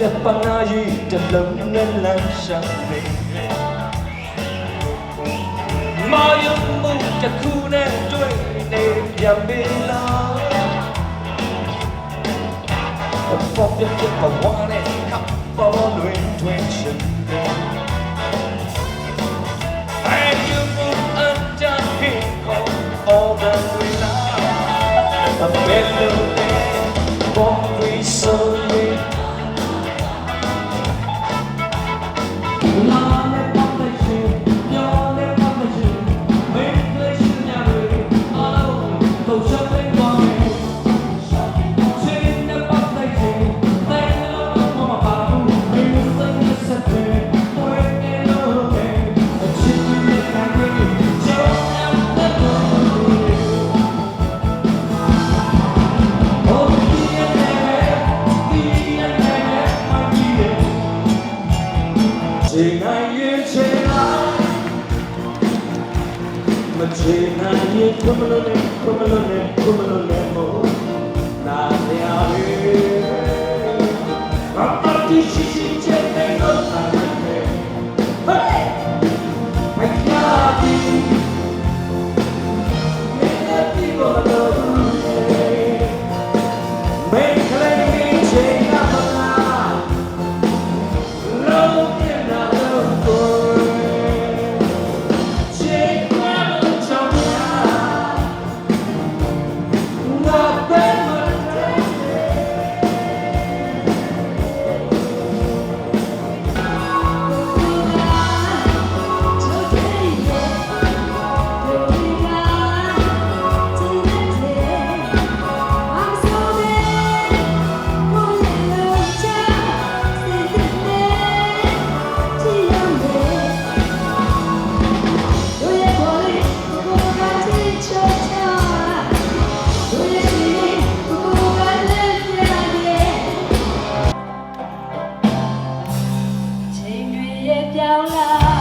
လက်ပနာရီတလုံးနဲ့လမ်းရှောင်နေမာယုံမှုတစ်ခုနဲ့တွေ့နေပြန်ပြီလား Pop your tip of one and cup of all intuition. 지나니 꿈을 오네 꿈을 오네 꿈을 오네 뭐. down now.